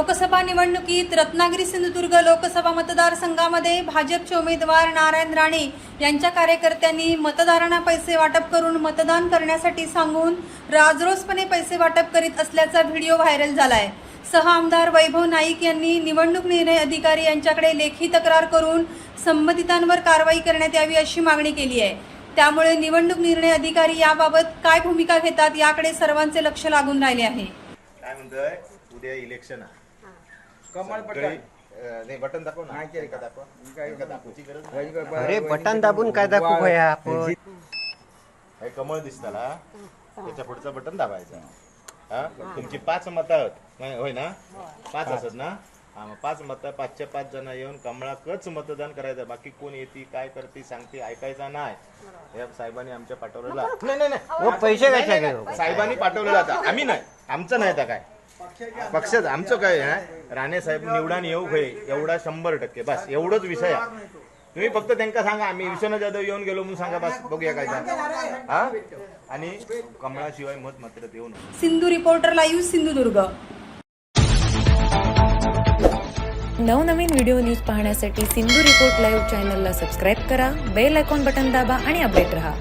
लोकसभा निवडणुकीत रत्नागिरी सिंधुदुर्ग लोकसभा मतदारसंघामध्ये भाजपचे उमेदवार नारायण राणे यांच्या कार्यकर्त्यांनी मतदारांना पैसे वाटप करून मतदान करण्यासाठी सांगून राजरोसपणे पैसे वाटप करीत असल्याचा व्हिडिओ व्हायरल झाला आहे सह आमदार वैभव नाईक यांनी निवडणूक निर्णय अधिकारी यांच्याकडे लेखी तक्रार करून संबंधितांवर कारवाई करण्यात यावी अशी मागणी केली आहे. त्यामुळे निवडणूक निर्णय अधिकारी याबाबत काय भूमिका घेतात याकडे सर्वांचे लक्ष लागून राहिले आहे. काय म्हणतोय? उद्या इलेक्शन आहे. कमळ सगळी- अं, नाही बटन दाखव ना. एका दाखव एका दाखवची गरज नाही. अरे बटन दाबून काय दाखवू भया आपण? हे कमळ दिसताला त्याच्या पुढचं बटन दाबायचं. हा? तुमची पाच मतं. आहेत नाही, होय ना? पाच असत ना? हा मग पाच मतं पाचच्या पाच जण येऊन कमळाकच मतदान करायचं. बाकी कोण येते काय करते सांगते ऐकायचा नाही. या साहेबांनी आमच्या पाठवलेला नाही नाही नाही. हो पैसे कशा घेऊ साहेबांनी पाठवलेलं आता आम्ही नाही. आमचं नाही आता काय. पक्षाच आमचं काय आहे राणे साहेब निवडून येऊ होय एवढा शंभर टक्के बस एवढंच विषय आहे. तुम्ही फक्त त्यांना सांगा आम्ही विश्वनाथ जाधव येऊन गेलो म्हणून सांगा बस बघूया काय. हा? आणि कमळाशिवाय मत मात्र देऊ नका. Sindhu reporter live Sindhudurg. नवनवीन व्हिडिओ न्यूज पाहण्यासाठी सिंधू रिपोर्ट लाईव्ह चॅनलला सबस्क्राईब करा बेल आयकॉन बटन दाबा आणि अपडेट रहा.